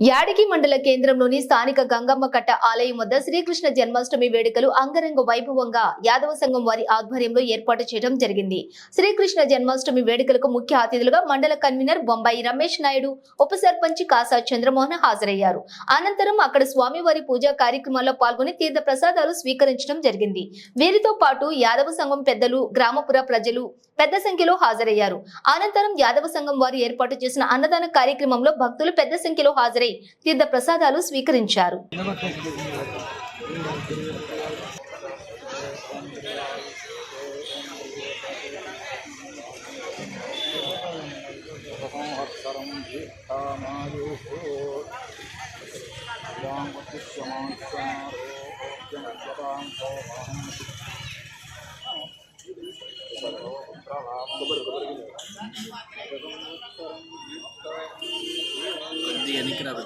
యాడికి మండల కేంద్రంలోని స్థానిక గంగమ్మ కట్ట ఆలయం వద్ద శ్రీకృష్ణ జన్మాష్టమి వేడుకలు అంగరంగ వైభవంగా యాదవ సంఘం వారి ఆధ్వర్యంలో ఏర్పాటు చేయడం జరిగింది. శ్రీకృష్ణ జన్మాష్టమి వేడుకలకు ముఖ్య అతిథులుగా మండల కన్వీనర్ బొంబాయి రమేష్ నాయుడు ఉప సర్పంచ్ కాసా చంద్రమోహన్ హాజరయ్యారు. అనంతరం అక్కడ స్వామివారి పూజా కార్యక్రమాల్లో పాల్గొని తీర్థ ప్రసాదాలు స్వీకరించడం జరిగింది. వీరితో పాటు యాదవ సంఘం పెద్దలు గ్రామపుర ప్రజలు పెద్ద సంఖ్యలో హాజరయ్యారు. అనంతరం యాదవ సంఘం వారు ఏర్పాటు చేసిన అన్నదాన కార్యక్రమంలో భక్తులు పెద్ద సంఖ్యలో హాజరై తీర్థ ప్రసాదాలు స్వీకరించారు நிற்கிறாரு